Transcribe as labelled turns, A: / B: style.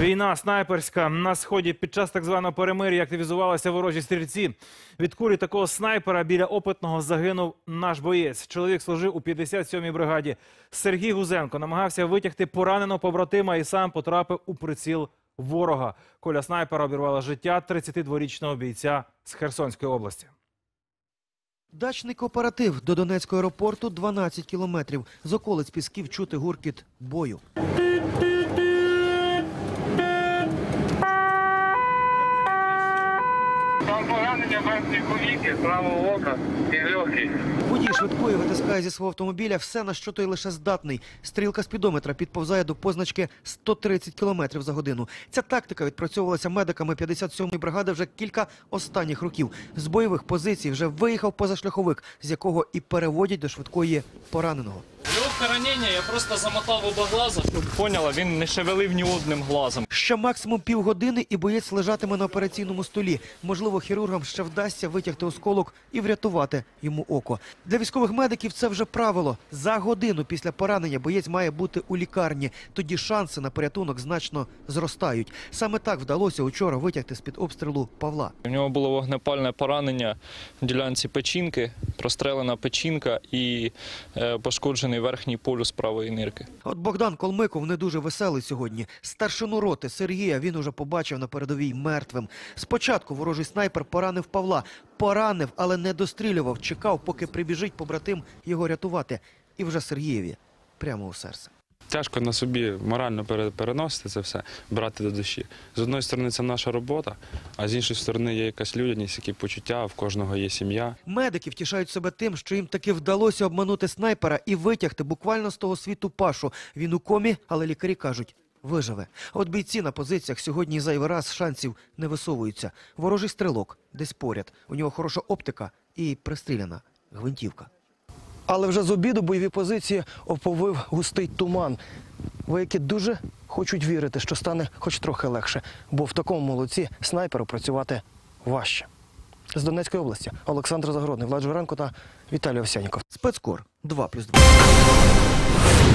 A: Війна снайперська на сході під час так званого перемир'я активізувалися ворожі стрільці. Від кулі такого снайпера біля опитного загинув наш боєць. Чоловік служив у 57-й бригаді. Сергій Гузенко намагався витягти пораненого побратима і сам потрапив у приціл ворога. Коля снайпера обірвала життя 32-річного бійця з Херсонської області.
B: Дачний кооператив до Донецького аеропорту 12 кілометрів. З околиць Пісків чути гуркіт бою.
C: Поранення верхньої повіки, правого ока і легких.
B: Водій швидкої витискає зі свого автомобіля все, на що той лише здатний. Стрілка спідометра підповзає до позначки 130 кілометрів за годину. Ця тактика відпрацьовувалася медиками 57-ї бригади вже кілька останніх років. З бойових позицій вже виїхав позашляховик, з якого і переводять до швидкої пораненого.
D: Легке ранення, я просто замотав оба глаза, поняла, він не шевелив ні одним глазом.
B: Ще максимум півгодини і боєць лежатиме на операційному столі. Можливо, хірургам ще вдасться витягти осколок і врятувати йому око. Для військових медиків це вже правило. За годину після поранення боєць має бути у лікарні. Тоді шанси на порятунок значно зростають. Саме так вдалося учора витягти з-під обстрілу Павла.
D: У нього було вогнепальне поранення в ділянці печінки, прострелена печінка і е, пошкоджений верхній полюс правої нирки.
B: От Богдан Колмиков не дуже веселий сьогодні. Старшину роти Сергія він уже побачив на передовій мертвим. Спочатку ворожий снайпер поранив Павла. Поранив, але не дострілював. Чекав, поки прибіжить побратим його рятувати. І вже Сергієві прямо у серце.
E: Тяжко на собі морально пере- переносити це все, брати до душі. З одної сторони, це наша робота, а з іншої сторони є якась людяність, які почуття, в кожного є сім'я.
B: Медики втішають себе тим, що їм таки вдалося обманути снайпера і витягти буквально з того світу пашу. Він у комі, але лікарі кажуть. Виживе. От бійці на позиціях сьогодні зайвий раз шансів не висовуються. Ворожий стрілок десь поряд. У нього хороша оптика і пристріляна гвинтівка. Але вже з обіду бойові позиції оповив густий туман. Вояки дуже хочуть вірити, що стане хоч трохи легше, бо в такому молодці снайперу працювати важче. З Донецької області Олександр Загородний, Влад Журенко та Віталій Овсяніков. Спецкор 2+,2.